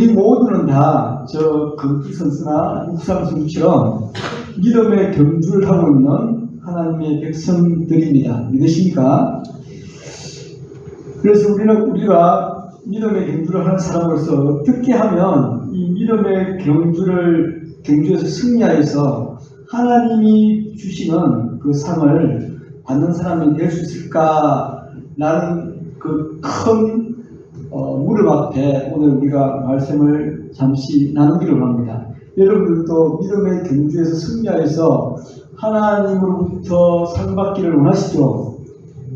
우리 모두는 다 저 금기 선수나 육상 선수처럼 믿음의 경주를 하고 있는 하나님의 백성들입니다. 믿으십니까? 그래서 우리는 우리가 믿음의 경주를 하는 사람으로서 어떻게 하면 이 믿음의 경주를 경주에서 승리하여서 하나님이 주시는 그 상을 받는 사람이 될 수 있을까라는 그큰 어, 무릎 앞에 오늘 우리가 말씀을 잠시 나누기로 합니다. 여러분들도 믿음의 경주에서 승리하여서 하나님으로부터 상 받기를 원하시죠?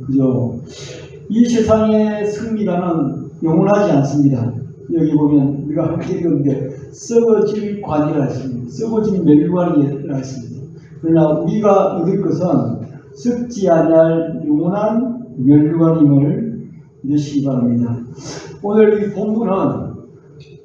그죠? 이 세상의 승리가는 영원하지 않습니다. 여기 보면 우리가 함께 읽었는데 썩어질 관이라 했습니다. 썩어질 멸관이라 했습니다. 그러나 우리가 얻을 것은 썩지 아니할 영원한 멸관임을 믿으시기 바랍니다. 오늘 이 본문은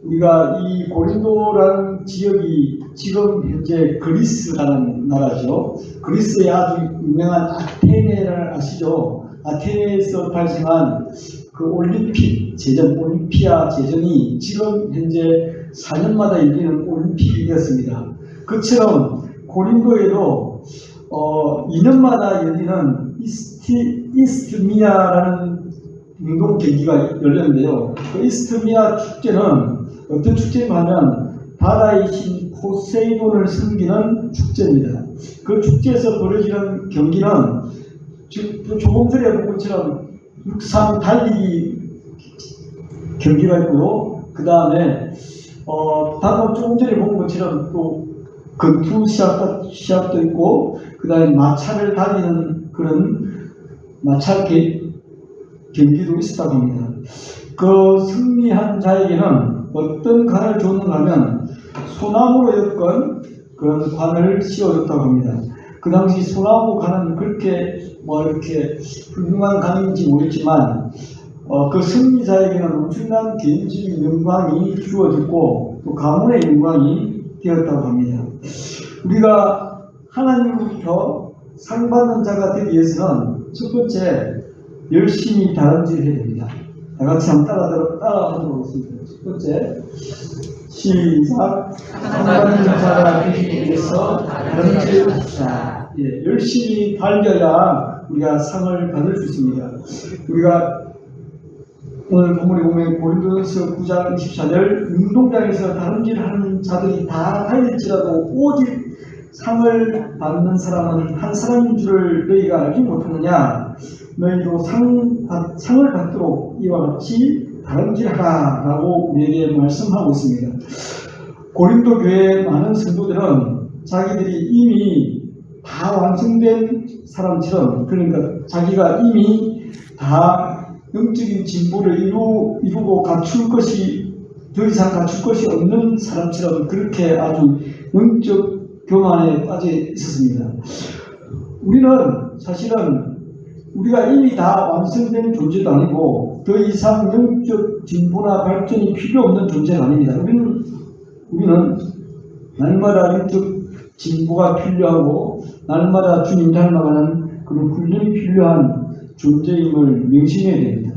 우리가 이 고린도라는 지역이 지금 현재 그리스라는 나라죠. 그리스의 아주 유명한 아테네를 아시죠? 아테네에서 발생한 그 올림픽 제전, 올림피아 제전이 지금 현재 4년마다 열리는 올림픽이 되었습니다. 그처럼 고린도에도 어, 2년마다 열리는 이스티, 이스트미아라는 운동 경기가 열렸는데요. 그 이스트미아 축제는 어떤 축제냐면 바다의 신 포세이돈을 섬기는 축제입니다. 그 축제에서 벌어지는 경기는 지금 조금 전에 본 것처럼 육상 달리기 경기가 있고요. 그 다음에 어, 방금 조금 전에 본 것처럼 또 권투 시합, 시합도 있고 그 다음에 마차를 달리는 그런 마차 개, 경기도 있었다고 합니다. 그 승리한 자에게는 어떤 관을 줬는가 하면 소나무로 엮은 그런 관을 씌워줬다고 합니다. 그 당시 소나무 관은 그렇게 뭐 이렇게 훌륭한 관인지 모르겠지만 어, 그 승리자에게는 엄청난 개인적인 영광이 주어졌고 또 가문의 영광이 되었다고 합니다. 우리가 하나님으로부터 상 받는 자가 되기 위해서는 첫 번째 열심히 해야 됩니다. 다 같이 한번 따라 따라 하도록 하겠습니다. 첫 번째 시작. 자가 되기 위해서 다름질합시다. 예, 열심히 달려야 우리가 상을 받을 수 있습니다. 우리가 오늘 본문에 보면 고린도서 9장 24절 운동장에서 다름질 하는 자들이 다 달릴지라도 오직 상을 받는 사람은 한 사람인 줄을 너희가 알지 못하느냐 너희도 상, 받- 상을 받도록 이와 같이 다름질하라 라고 우리에게 말씀하고 있습니다 고린도 교회의 많은 성도들은 자기들이 이미 다 완성된 사람처럼 그러니까 자기가 이미 다 영적인 진보를 이루, 이루고 갖출 것이 더 이상 갖출 것이 없는 사람처럼 그렇게 아주 영적 교만에 빠져 있었습니다. 우리는 사실은 우리가 이미 다 완성된 존재도 아니고 더 이상 영적 진보나 발전이 필요 없는 존재가 아닙니다. 우리는 우리는 날마다 영적 진보가 필요하고 날마다 주님 닮아가는 그런 훈련이 필요한 존재임을 명심해야 됩니다.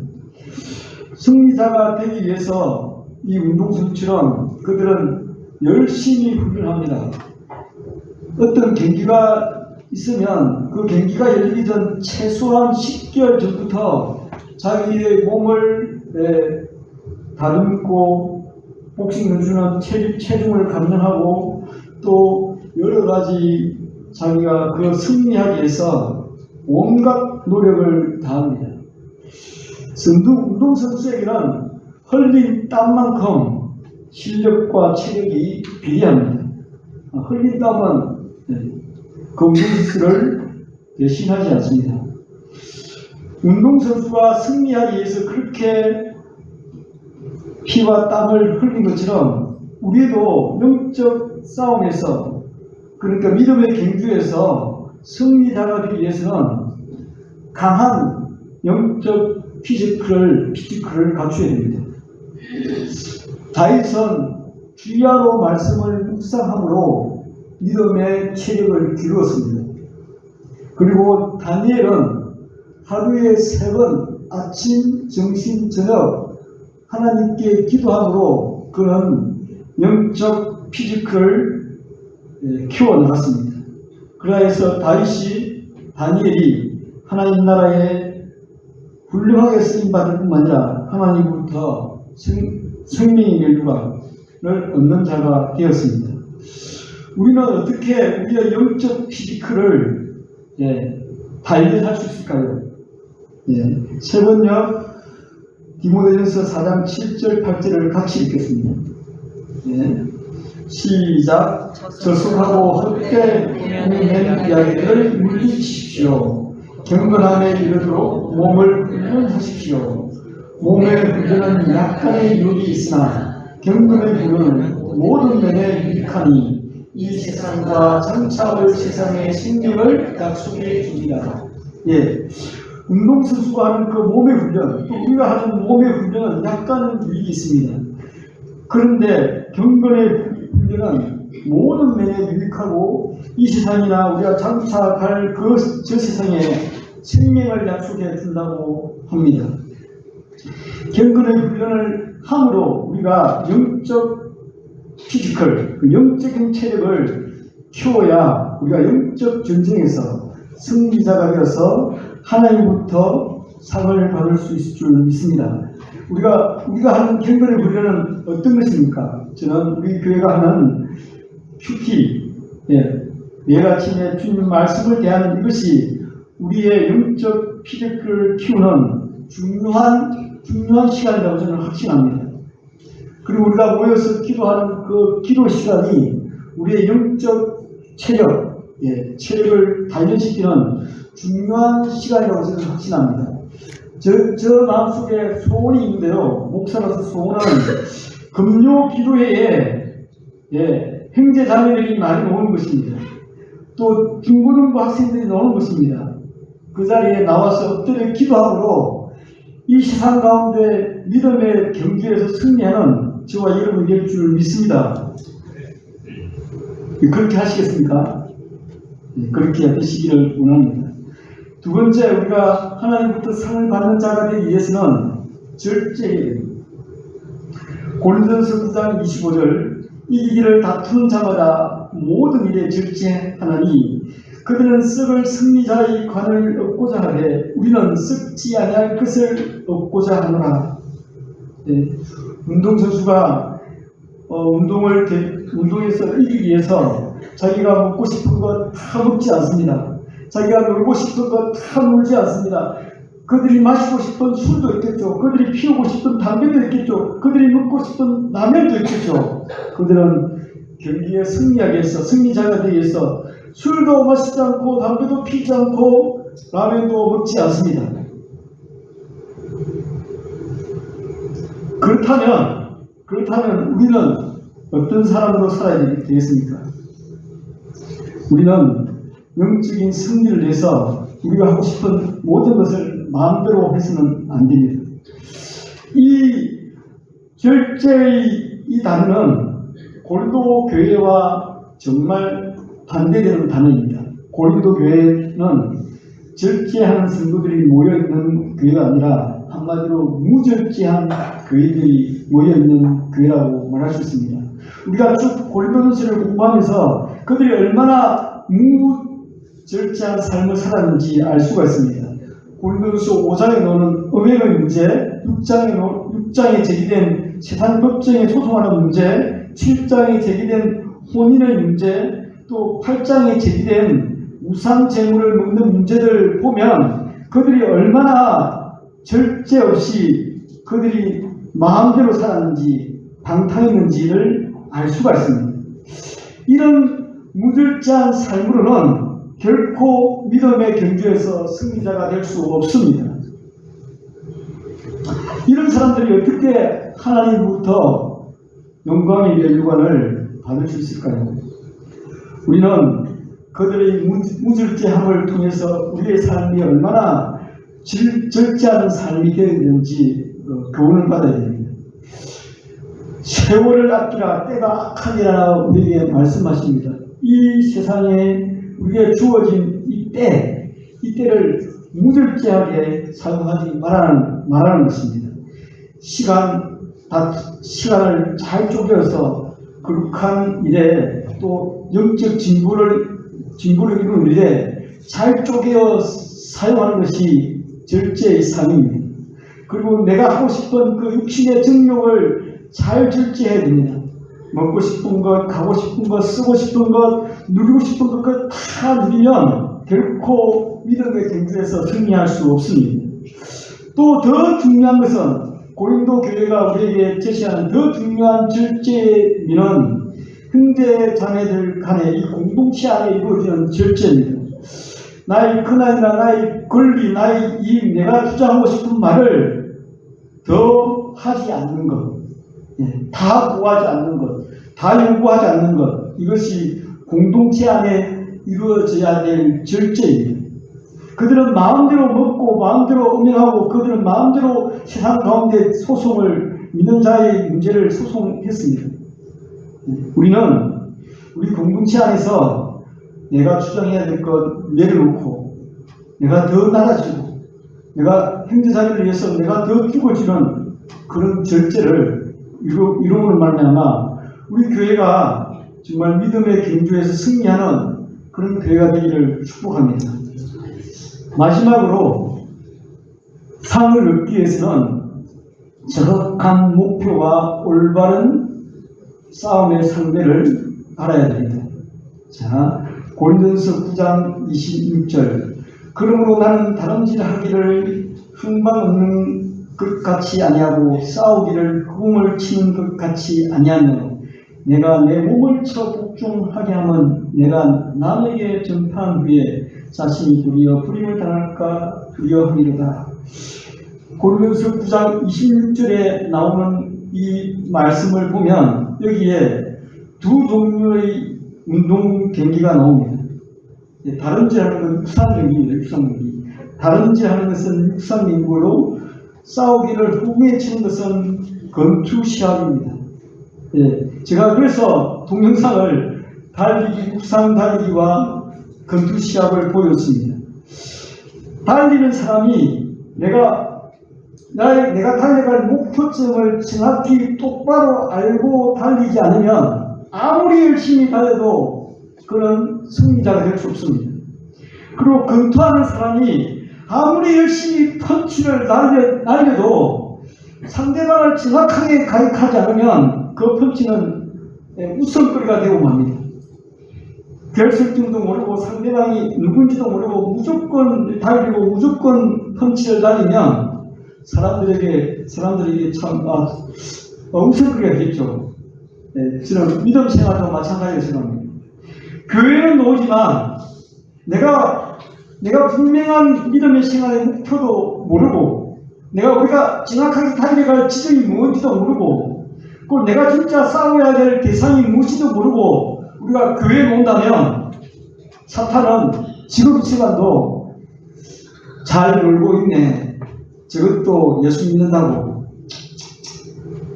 승리자가 되기 위해서 이 운동선수처럼 그들은 열심히 훈련합니다. 어떤 경기가 있으면 그 경기가 열리기 전 최소한 10개월 전부터 자기의 몸을 에, 다듬고 복싱 선수는 체, 체중을 감량하고 또 여러 가지 자기가 그 승리하기 위해서 온갖 노력을 다합니다. 운동선수에게는 흘린 땀만큼 실력과 체력이 비례합니다. 아, 흘린 땀은 운동선수를 대신하지 않습니다. 운동선수가 승리하기 위해서 그렇게 피와 땀을 흘린 것처럼 우리도 영적 싸움에서 그러니까 믿음의 경주에서 승리자가 되기 위해서는 강한 영적 피지컬을 피지컬을 갖춰야 됩니다. 다윗은 주야로 말씀을 묵상함으로 믿음의 체력을 기루었습니다. 그리고 다니엘은 하루에 세 번 아침, 점심, 저녁 하나님께 기도함으로 그는 영적 피지컬을 예, 키워 나갔습니다. 그래서 다윗이 다니엘이 하나님 나라에 훌륭하게 쓰임 받을 뿐만 아니라 하나님부터 생, 생명의 멸류관을 얻는 자가 되었습니다. 우리는 어떻게 우리의 영적 피지컬을 예, 발견할 수 있을까요? 예, 세 번요 디모데전서 4장 7절 8절을 같이 읽겠습니다. 예, 시작 저속하고 헛되이 된 이야기들을 물리치십시오. 경건함에 이르도록 몸을 훈련하십시오. 몸의 훈련은 약간의 유익이 있으나 경건의 훈련은 모든 면에 유익하니 이 세상과 장차 올 세상의 생명을 약속해 줍니다. 예. 운동선수가 하는 그 몸의 훈련, 또 우리가 하는 몸의 훈련은 약간은 유익이 있습니다. 그런데 경건의 훈련은 모든 면에 유익하고 이 세상이나 우리가 장차 갈 그 저 세상에 생명을 약속해 준다고 합니다. 경건의 훈련을 함으로 우리가 영적 피지컬, 그 영적인 체력을 키워야 우리가 영적 전쟁에서 승리자가 되어서 하나님부터 상을 받을 수 있을 줄 믿습니다. 우리가 우리가 하는 경건의 훈련은 어떤 것입니까? 저는 우리 교회가 하는 큐티, 예, 매일 아침에 주님 말씀을 대하는 이것이 우리의 영적 피지컬을 키우는 중요한 중요한 시간이라고 저는 확신합니다. 그리고 우리가 모여서 기도하는 그 기도 시간이 우리의 영적 체력, 예, 체력을 단련시키는 중요한 시간이라고 저는 확신합니다. 저, 저 마음속에 소원이 있는데요. 목사로서 소원은 금요 기도회에 예, 형제 자매들이 많이 오는 것입니다. 또 중고등부 학생들이 나오는 것입니다. 그 자리에 나와서 엎드려 기도함으로 이 세상 가운데 믿음의 경주에서 승리하는 저와 여러분이 될줄 믿습니다. 그렇게 하시겠습니까? 네, 그렇게 되시기를 원합니다. 두 번째, 우리가 하나님부터 상을 받는 자가 되기 위해서는 절제해야 됩니다. 고린도서 9장 25절 이기기를 다투는 자마다 모든 일에 절제하나니 그들은 썩을 승리자의 관을 얻고자 하되 우리는 썩지 아니할 것을 얻고자 하노라. 네. 운동선수가 어, 운동을 대- 운동에서 이기기 위해서 자기가 먹고 싶은 것 다 먹지 않습니다. 자기가 놀고 싶은 것 다 놀지 않습니다. 그들이 마시고 싶은 술도 있겠죠. 그들이 피우고 싶은 담배도 있겠죠. 그들이 먹고 싶은 라면도 있겠죠. 그들은 경기에 승리하기 위해서 승리자가 되기 위해서 술도 마시지 않고 담배도 피지 않고 라면도 먹지 않습니다. 그렇다면 그렇다면 우리는 어떤 사람으로 살아야 되겠습니까? 우리는 영적인 승리를 위해서 우리가 하고 싶은 모든 것을 마음대로 해서는 안 됩니다. 이 절제의 이 단어는 고린도 교회와 정말 반대되는 단어입니다. 고린도 교회는 절제하는 성도들이 모여 있는 교회가 아니라 한마디로 무절제한 교회들이 모여 있는 교회라고 말할 수 있습니다. 우리가 쭉 고린도전서를 공부하면서 그들이 얼마나 무절제한 삶을 살았는지 알 수가 있습니다. 고린도전서 5장에 나오는 음행의 문제, 6장에, 6장에 제기된 세상 법정에 소송하는 문제, 7장에 제기된 혼인의 문제, 또 8장에 제기된 우상 재물을 먹는 문제들 보면 그들이 얼마나 절제 없이 그들이 마음대로 살았는지 방탕했는지를 알 수가 있습니다. 이런 무절제한 삶으로는 결코 믿음의 경주에서 승리자가 될 수 없습니다. 이런 사람들이 어떻게 하나님부터 영광의 멸류관을 받을 수 있을까요? 우리는 그들의 무- 무절제함을 통해서 우리의 삶이 얼마나 질- 절제하는 삶이 되어야 되는지 어, 교훈을 받아야 됩니다. 세월을 아끼라 때가 악하니라 우리에게 말씀하십니다. 이 세상에 우리에게 주어진 이 때, 이 때를 무절제하게 사용하지 말라는, 말하는 것입니다. 시간 다 시간을 잘 쪼개서 거룩한 일에 또 영적 진보를 진보를 이루는 일에 잘 쪼개어 사용하는 것이 절제의 삶입니다. 그리고 내가 하고 싶은 그 육신의 정욕을 잘 절제해야 됩니다. 먹고 싶은 것, 가고 싶은 것, 쓰고 싶은 것, 누리고 싶은 것다 누리면 결코 믿음의 경주에서 승리할 수 없습니다. 또 더 중요한 것은 고린도 교회가 우리에게 제시하는 더 중요한 절제미는 형제 자매들 간의 이 공동체 안에 이루어지는 절제입니다. 나의 근한이나 나의 권리, 나의 이익, 내가 주장하고 싶은 말을 더 하지 않는 것, 예, 다 구하지 않는 것, 다 요구하지 않는 것, 이것이 공동체 안에 이루어져야 될 절제입니다. 그들은 마음대로 먹고 마음대로 음행하고 그들은 마음대로 세상 가운데 소송을 믿는 자의 문제를 소송했습니다. 우리는 우리 공동체 안에서 내가 주장해야 될 것 내려놓고 내가 더 낮아지고 내가 형제자매를 위해서 내가 더 죽어지는 그런 절제를 이루, 이루는 말미암아 우리 교회가 정말 믿음의 경주에서 승리하는 그런 교회가 되기를 축복합니다. 마지막으로 상을 얻기 위해서는 정확한 목표와 올바른 싸움의 상대를 알아야 됩니다. 자, 고린도서 9장 26절. 그러므로 나는 다름질 하기를 흥방 없는 것 같이 아니하고 싸우기를 흠을 치는 것 같이 아니하며 내가 내 몸을 쳐 복종하게 하면 내가 남에게 전파한 후에 자신이 도리어 불임을 당할까 두려워하리로다. 고린도서 9장 26절에 나오는 이 말씀을 보면 여기에 두 종류의 운동 경기가 나옵니다. 예, 다른지하는 건 육상 경기입니다. 육상 경기. 다른지하는 것은 육상 경기로 싸우기를 후에 치는 것은 건투 시합입니다. 예, 제가 그래서 동영상을 달리기, 육상 달리기와 건투 시합을 보였습니다. 달리는 사람이 내가 나 내가 달려갈 목표점을 정확히 똑바로 알고 달리지 않으면 아무리 열심히 달려도 그는 승리자가 될 수 없습니다. 그리고 검토하는 사람이 아무리 열심히 펀치를 날려, 날려도 상대방을 정확하게 가격하지 않으면 그 펀치는 예, 웃음거리가 되고 맙니다. 결승점도 모르고 상대방이 누군지도 모르고 무조건 달리고 무조건 펀치를 날리면 사람들에게 사람들에게 참 아, 어, 웃음거리가 되겠죠. 네, 저는 믿음 생활도 마찬가지로 생각합니다. 교회는 오지만 내가 내가 분명한 믿음의 생활의 목표도 모르고 내가 우리가 정확하게 달려갈 지점이 뭔지도 모르고 그 내가 진짜 싸워야 될 대상이 무엇인지도 모르고 우리가 교회에 온다면 사탄은 지금 이 시간도 잘 놀고 있네. 저것도 예수 믿는다고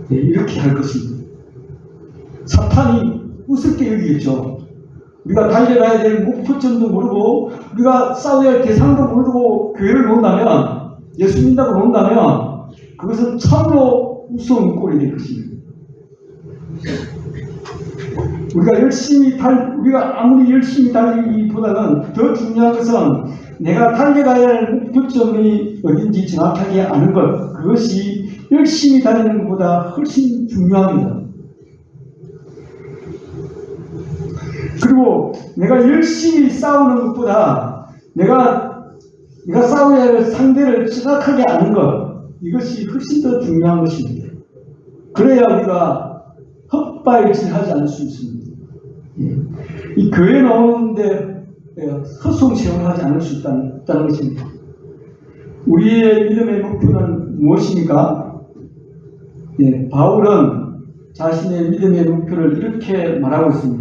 네, 이렇게 할 것입니다. 사탄이 우습게 여기겠죠. 우리가 달려가야 될 목표점도 모르고 우리가 싸워야 할 대상도 모르고 교회를 온다면 예수 믿는다고 온다면 그것은 참으로 우스운 꼴이 될 것입니다. 우리가 열심히 달, 우리가 아무리 열심히 달리기보다는 더 중요한 것은 내가 달려가야 할 목표점이 어딘지 정확하게 아는 것. 그것이 열심히 달리는 것보다 훨씬 중요합니다. 그리고 내가 열심히 싸우는 것보다 내가, 내가 싸워야 할 상대를 정확하게 아는 것. 이것이 훨씬 더 중요한 것입니다. 그래야 우리가 헛발질하지 않을 수 있습니다. 예. 이 교회 나오는데 헛송세월 하지 않을 수 있다는, 있다는 것입니다. 우리의 믿음의 목표는 무엇입니까? 예, 바울은 자신의 믿음의 목표를 이렇게 말하고 있습니다.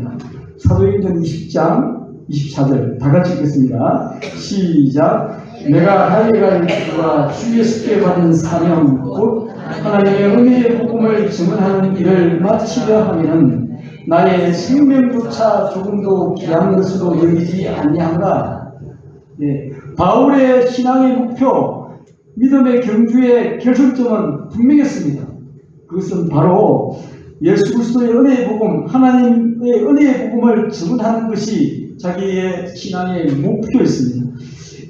사도행전 20장 24절 다 같이 읽겠습니다. 시작. 내가 달려갈 길과 주 예수께 받은 사명 곧 하나님의 은혜의 복음을 증언하는 일을 마치려 하면은 나의 생명조차 조금도 귀한 것으로 여기지 아니한가. 네, 바울의 신앙의 목표, 믿음의 경주의 결승점은 분명했습니다. 그것은 바로 예수 그리스도의 은혜의 복음, 하나님의 은혜의 복음을 전하는 것이 자기의 신앙의 목표였습니다.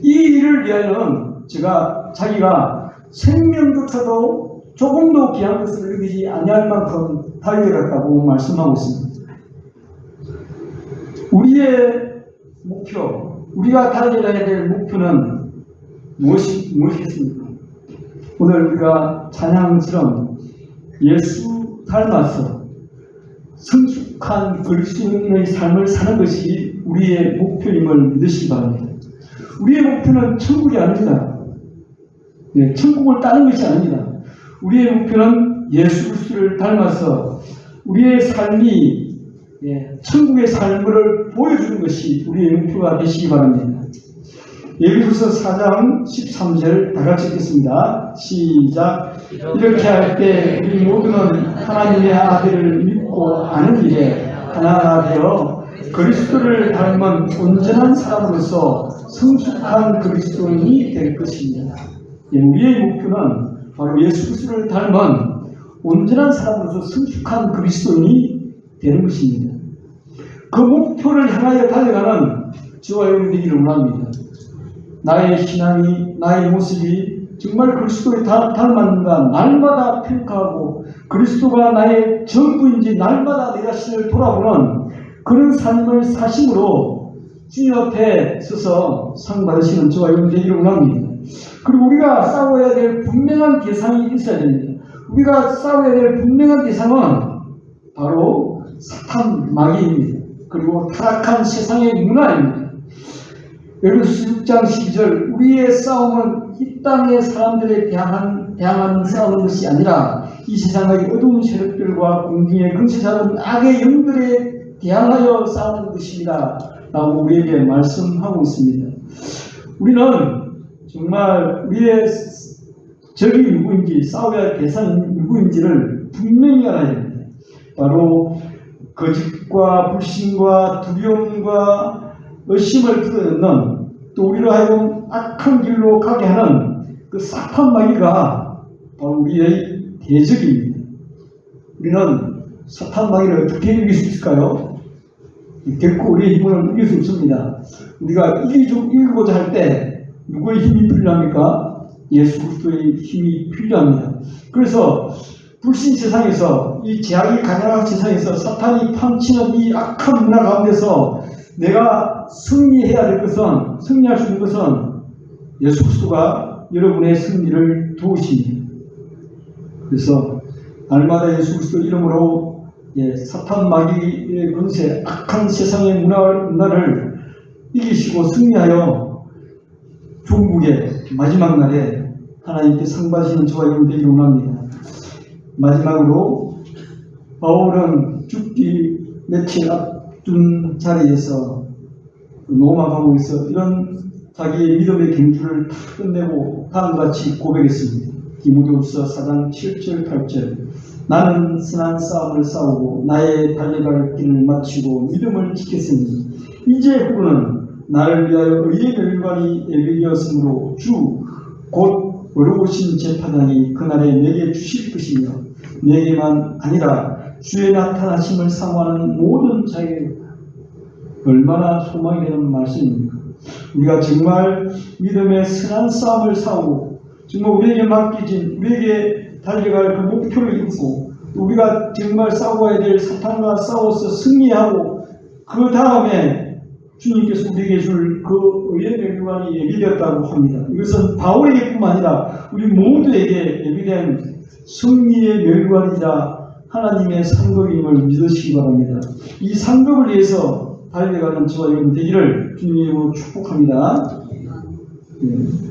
이 일을 위하여는 제가 자기가 생명조차도 조금도 귀한 것을 여기지 아니할 만큼 달려갔다고 말씀하고 있습니다. 우리의 목표, 우리가 달려가야 될 목표는 무엇이, 무엇이겠습니까? 오늘 우리가 찬양처럼 예수 닮아서 성숙한 그리스도인의 삶을 사는 것이 우리의 목표임을 믿으시기 바랍니다. 우리의 목표는 천국이 아닙니다. 네, 천국을 따는 것이 아닙니다. 우리의 목표는 예수 그리스도를 닮아서 우리의 삶이 예, 천국의 삶을 보여주는 것이 우리의 목표가 되시기 바랍니다. 예비후서 4장 13절 다 같이 읽겠습니다. 시작. 이렇게 할 때 우리 모두는 하나님의 아들을 믿고 아는 일에 하나가 되어 그리스도를 닮은 온전한 사람으로서 성숙한 그리스도인이 될 것입니다. 예, 우리의 목표는 바로 예수 그리스도를 닮은 온전한 사람으로서 성숙한 그리스도인이 되는 것입니다. 그 목표를 향하여 달려가는 저와 여러분 되기를 원합니다. 나의 신앙이, 나의 모습이 정말 그리스도에 닮- 닮았는가 날마다 평가하고 그리스도가 나의 전부인지 날마다 내 자신을 돌아보는 그런 삶을 사심으로 주님 앞에 서서 상 받으시는 저와 여러분 되기를 원합니다. 그리고 우리가 싸워야 될 분명한 대상이 있어야 됩니다. 우리가 싸워야 될 분명한 대상은 바로 사탄 마귀입니다. 그리고 타락한 세상의 문화입니다. 에베소서 6장 12절 우리의 싸움은 이 땅의 사람들에 대한 대항하는 싸우는 것이 아니라 이 세상의 어두운 세력들과 공중의 잡은 악의 영들에 대항하여 싸우는 것입니다. 라고 우리에게 말씀하고 있습니다. 우리는 정말 우리의 적이 누구인지 싸워야 할 대상이 누구인지를 분명히 알아야 됩니다. 바로 거짓과 불신과 두려움과 의심을 불어넣는 또 우리로 하여금 악한 길로 가게 하는 그 사탄 마귀가 바로 우리의 대적입니다. 우리는 사탄 마귀를 어떻게 이길 수 있을까요? 결코 우리의 힘으로 이길 수 없습니다. 우리가 이기고자 할 때 누구의 힘이 필요합니까? 예수 그리스도의 힘이 필요합니다. 그래서 불신 세상에서 이 제약이 가난한 세상에서 사탄이 판치는 이 악한 문화 가운데서 내가 승리해야 될 것은 승리할 수 있는 것은 예수 그리스도가 여러분의 승리를 도우십니다. 그래서 날마다 예수 그리스도 이름으로 예, 사탄 마귀의 권세 악한 세상의 문화, 문화를 이기시고 승리하여 종국의 마지막 날에 하나님께 상 받으시는 저와 여러분 되기를 원합니다. 마지막으로 바울은 죽기 며칠 앞 둔 자리에서 노마 감옥에서 이런 자기의 믿음의 경주를 다 끝내고 다음과 같이 고백했습니다. 디모데후서 4장 7절 8절 나는 선한 싸움을 싸우고 나의 달려갈 길을 마치고 믿음을 지켰으니 이제 후는 나를 위하여 의의 멸관이 예비되었으므로 주곧 어려우신 재판장이 그날에 내게 주실 것이며 내게만 아니라 주의 나타나심을 사모하는 모든 자에게 얼마나 소망이 되는 말씀입니까? 우리가 정말 믿음의 선한 싸움을 싸우고 정말 우리에게 맡기진 우리에게 달려갈 그 목표를 이루고 또 우리가 정말 싸워야 될 사탄과 싸워서 승리하고 그 다음에 주님께서 우리에게 줄 그 의의 멸관이 예비되었다고 합니다. 이것은 바울에게뿐만 아니라 우리 모두에게 예비된 승리의 멸관이자 하나님의 상급임을 믿으시기 바랍니다. 이 상급을 위해서 달려가는 저와 여러분 되기를 주님의 이름으로 축복합니다. 예.